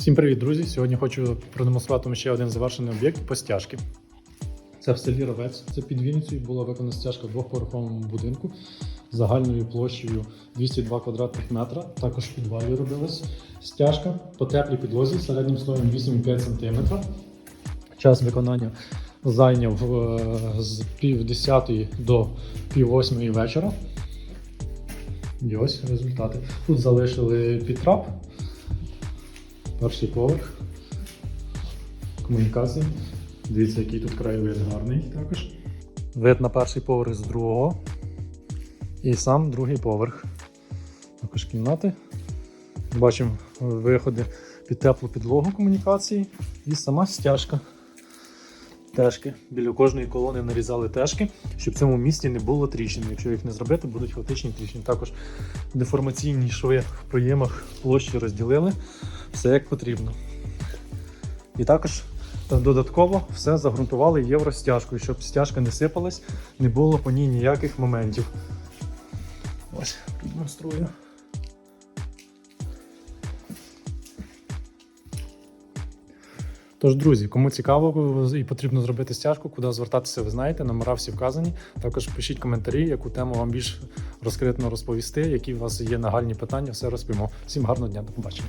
Всім привіт, друзі! Сьогодні хочу продемонструвати вам ще один завершений об'єкт по стяжки. Це в селі Ровець, це під Вінницею була виконана стяжка в двохповерховому будинку загальною площею 202 квадратних метра. Також в підвалі робилась стяжка по теплій підлозі середнім слоєм 8,5 см. Час виконання зайняв е, з пів десятої до пів восьмої вечора. І ось результати. Тут залишили підтрап, перший поверх, комунікації. Дивіться, який тут краєвид гарний також. Вид на перший поверх з другого. І сам другий поверх. Також кімнати. Бачимо виходи під теплу підлогу комунікації і сама стяжка. Тежки. Біля кожної колони нарізали тежки, щоб в цьому місці не було тріщин. Якщо їх не зробити, будуть хаотичні тріщини. Також деформаційні шви в проємах площі розділили. Все як потрібно. І також додатково все загрунтували євростяжкою, щоб стяжка не сипалась, не було по ній ніяких моментів. Ось, продемонструю. Тож, друзі, кому цікаво і потрібно зробити стяжку, куди звертатися, ви знаєте, номера всі вказані. Також пишіть коментарі, яку тему вам більш розкритно розповісти, які у вас є нагальні питання, все розповімо. Всім гарного дня, до побачення.